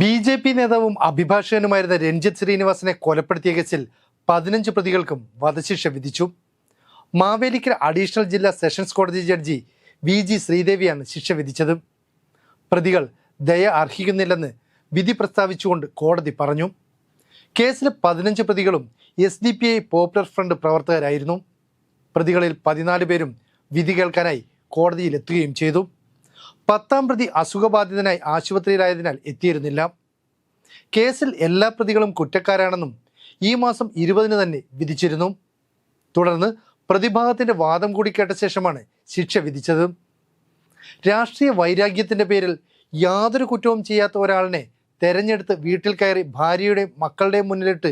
B J P നേതാവും അഭിഭാഷകനുമായിരുന്ന രഞ്ജിത്ത് ശ്രീനിവാസനെ കൊലപ്പെടുത്തിയ കേസിൽ പതിനഞ്ച് പ്രതികൾക്കും വധശിക്ഷ വിധിച്ചു. മാവേലിക്കര അഡീഷണൽ ജില്ലാ സെഷൻസ് കോടതി ജഡ്ജി വി ജി ശ്രീദേവിയാണ് ശിക്ഷ വിധിച്ചത്. പ്രതികൾ ദയ അർഹിക്കുന്നില്ലെന്ന് വിധി പ്രസ്താവിച്ചുകൊണ്ട് കോടതി പറഞ്ഞു. കേസിലെ പതിനഞ്ച് പ്രതികളും S D P I popular front പ്രവർത്തകരായിരുന്നു. പ്രതികളിൽ പതിനാല് പേരും വിധി കേൾക്കാനായി കോടതിയിലെത്തുകയും ചെയ്തു. പത്താം പ്രതി അസുഖബാധിതനായി ആശുപത്രിയിലായതിനാൽ എത്തിയിരുന്നില്ല. കേസിൽ എല്ലാ പ്രതികളും കുറ്റക്കാരാണെന്നും ഈ മാസം ഇരുപതിന് തന്നെ വിധിച്ചിരുന്നു. തുടർന്ന് പ്രതിഭാഗത്തിന്റെ വാദം കൂടി കേട്ട ശേഷമാണ് ശിക്ഷ വിധിച്ചത്. രാഷ്ട്രീയ വൈരാഗ്യത്തിന്റെ പേരിൽ യാതൊരു കുറ്റവും ചെയ്യാത്ത ഒരാളിനെ തെരഞ്ഞെടുത്ത് വീട്ടിൽ കയറി ഭാര്യയുടെയും മക്കളുടെയും മുന്നിലിട്ട്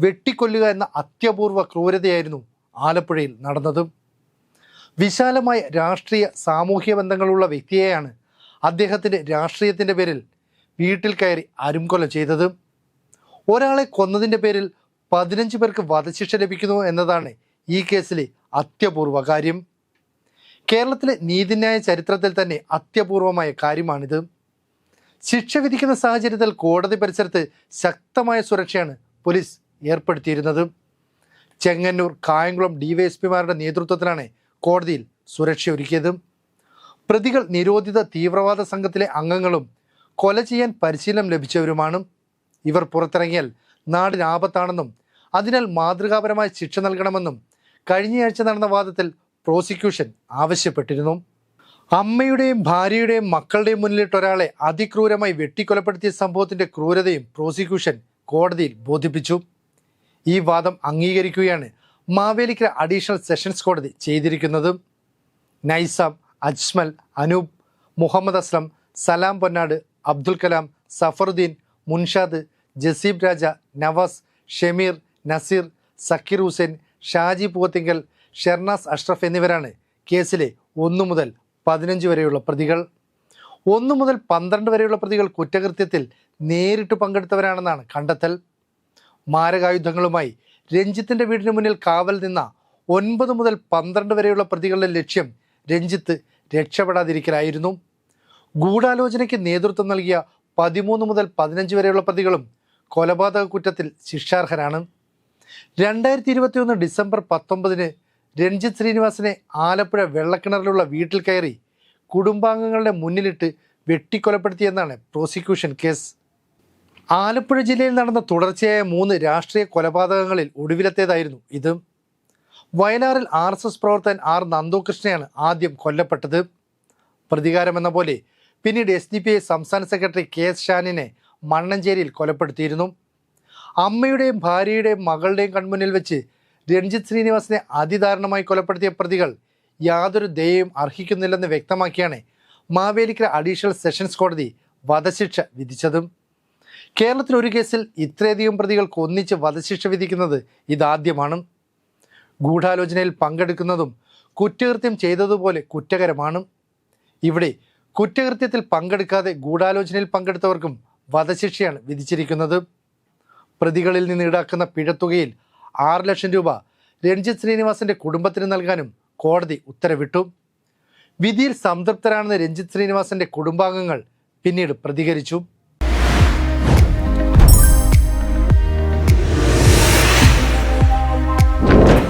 വെട്ടിക്കൊല്ലുക എന്ന അത്യപൂർവ ക്രൂരതയായിരുന്നു ആലപ്പുഴയിൽ നടന്നത്. വിശാലമായ രാഷ്ട്രീയ സാമൂഹ്യ ബന്ധങ്ങളുള്ള വ്യക്തിയെയാണ് അദ്ദേഹത്തിന്റെ രാഷ്ട്രീയത്തിന്റെ പേരിൽ വീട്ടിൽ കയറി അരുംകൊല ചെയ്തത്. ഒരാളെ കൊന്നതിന്റെ പേരിൽ പതിനഞ്ച് പേർക്ക് വധശിക്ഷ ലഭിക്കുന്നു എന്നതാണ് ഈ കേസിലെ അത്യപൂർവ കാര്യം. കേരളത്തിലെ നീതിന്യായ ചരിത്രത്തിൽ തന്നെ അത്യപൂർവമായ കാര്യമാണിത്. ശിക്ഷ വിധിക്കുന്ന സാഹചര്യത്തിൽ കോടതി പരിസരത്ത് ശക്തമായ സുരക്ഷയാണ് പോലീസ് ഏർപ്പെടുത്തിയിരുന്നത്. ചെങ്ങന്നൂർ കായംകുളം ഡിവൈഎസ്പിമാരുടെ നേതൃത്വത്തിലാണ് കോടതിയിൽ സുരക്ഷ ഒരുക്കിയത് പ്രതികൾ നിരോധിത തീവ്രവാദ സംഘത്തിലെ അംഗങ്ങളും കൊല ചെയ്യാൻ പരിശീലനം ലഭിച്ചവരുമാണ്. ഇവർ പുറത്തിറങ്ങിയാൽ നാടിന് ആപത്താണെന്നും അതിനാൽ മാതൃകാപരമായ ശിക്ഷ നൽകണമെന്നും കഴിഞ്ഞയാഴ്ച നടന്ന വാദത്തിൽ പ്രോസിക്യൂഷൻ ആവശ്യപ്പെട്ടിരുന്നു. അമ്മയുടെയും ഭാര്യയുടെയും മക്കളുടെയും മുന്നിലിട്ട് ഒരാളെ അതിക്രൂരമായി വെട്ടിക്കൊലപ്പെടുത്തിയ സംഭവത്തിന്റെ ക്രൂരതയും പ്രോസിക്യൂഷൻ കോടതിയിൽ ബോധിപ്പിച്ചു. ഈ വാദം അംഗീകരിക്കുകയാണ് മാവേലിക്കര അഡീഷണൽ സെഷൻസ് കോടതി ചെയ്തിരിക്കുന്നത് നൈസാം അജ്മൽ അനൂപ് മുഹമ്മദ് അസ്ലം സലാം പൊന്നാട് അബ്ദുൽ കലാം സഫറുദ്ദീൻ മുൻഷാദ് ജസീബ് രാജ നവാസ് ഷമീർ നസീർ സക്കീർ ഹുസൈൻ ഷാജി പൂവത്തിങ്കൽ ഷെർനാസ് അഷ്റഫ് എന്നിവരാണ് കേസിലെ ഒന്നു മുതൽ പതിനഞ്ച് വരെയുള്ള പ്രതികൾ. ഒന്നു മുതൽ പന്ത്രണ്ട് വരെയുള്ള പ്രതികൾ കുറ്റകൃത്യത്തിൽ നേരിട്ട് പങ്കെടുത്തവരാണെന്നാണ് കണ്ടെത്തൽ. മാരകായുധങ്ങളുമായി രഞ്ജിത്തിന്റെ വീടിന് മുന്നിൽ കാവൽ നിന്ന ഒൻപത് മുതൽ പന്ത്രണ്ട് വരെയുള്ള പ്രതികളുടെ ലക്ഷ്യം രഞ്ജിത്ത് രക്ഷപ്പെടാതിരിക്കലായിരുന്നു. ഗൂഢാലോചനയ്ക്ക് നേതൃത്വം നൽകിയ പതിമൂന്ന് മുതൽ പതിനഞ്ച് വരെയുള്ള പ്രതികളും കൊലപാതക കുറ്റത്തിൽ ശിക്ഷാർഹരാണ്. രണ്ടായിരത്തി ഇരുപത്തിയൊന്ന് ഡിസംബർ പത്തൊമ്പതിന് രഞ്ജിത്ത് ശ്രീനിവാസിനെ ആലപ്പുഴ വെള്ളക്കിണറിലുള്ള വീട്ടിൽ കയറി കുടുംബാംഗങ്ങളുടെ മുന്നിലിട്ട് വെട്ടിക്കൊലപ്പെടുത്തിയെന്നാണ് പ്രോസിക്യൂഷൻ കേസ്. ആലപ്പുഴ ജില്ലയിൽ നടന്ന തുടർച്ചയായ മൂന്ന് രാഷ്ട്രീയ കൊലപാതകങ്ങളിൽ ഒടുവിലത്തേതായിരുന്നു ഇത്. വയലാറിൽ ആർ എസ് എസ് പ്രവർത്തകൻ ആർ നന്ദുകൃഷ്ണയാണ് ആദ്യം കൊല്ലപ്പെട്ടത്. പ്രതികാരമെന്ന പോലെ പിന്നീട് എസ് ഡി പി ഐ സംസ്ഥാന സെക്രട്ടറി കെ എസ് ഷാനിനെ മണ്ണഞ്ചേരിയിൽ കൊലപ്പെടുത്തിയിരുന്നു. അമ്മയുടെയും ഭാര്യയുടെയും മകളുടെയും കൺമുന്നിൽ വെച്ച് രഞ്ജിത് ശ്രീനിവാസിനെ അതിദാരുണമായി കൊലപ്പെടുത്തിയ പ്രതികൾ യാതൊരു ദയയും അർഹിക്കുന്നില്ലെന്ന് വ്യക്തമാക്കിയാണ് മാവേലിക്കര അഡീഷണൽ സെഷൻസ് കോടതി വധശിക്ഷ വിധിച്ചതും. കേരളത്തിൽ ഒരു കേസിൽ ഇത്രയധികം പ്രതികൾക്ക് ഒന്നിച്ച് വധശിക്ഷ വിധിക്കുന്നത് ഇതാദ്യമാണ്. ഗൂഢാലോചനയിൽ പങ്കെടുക്കുന്നതും കുറ്റകൃത്യം ചെയ്തതുപോലെ കുറ്റകരമാണ്. ഇവിടെ കുറ്റകൃത്യത്തിൽ പങ്കെടുക്കാതെ ഗൂഢാലോചനയിൽ പങ്കെടുത്തവർക്കും വധശിക്ഷയാണ് വിധിച്ചിരിക്കുന്നത്. പ്രതികളിൽ നിന്ന് ഈടാക്കുന്ന പിഴത്തുകയിൽ ആറ് ലക്ഷം രൂപ രഞ്ജിത് ശ്രീനിവാസിന്റെ കുടുംബത്തിന് നൽകാനും കോടതി ഉത്തരവിട്ടു. വിധിയിൽ സംതൃപ്തരാണെന്ന് രഞ്ജിത് ശ്രീനിവാസിന്റെ കുടുംബാംഗങ്ങൾ പിന്നീട് പ്രതികരിച്ചു.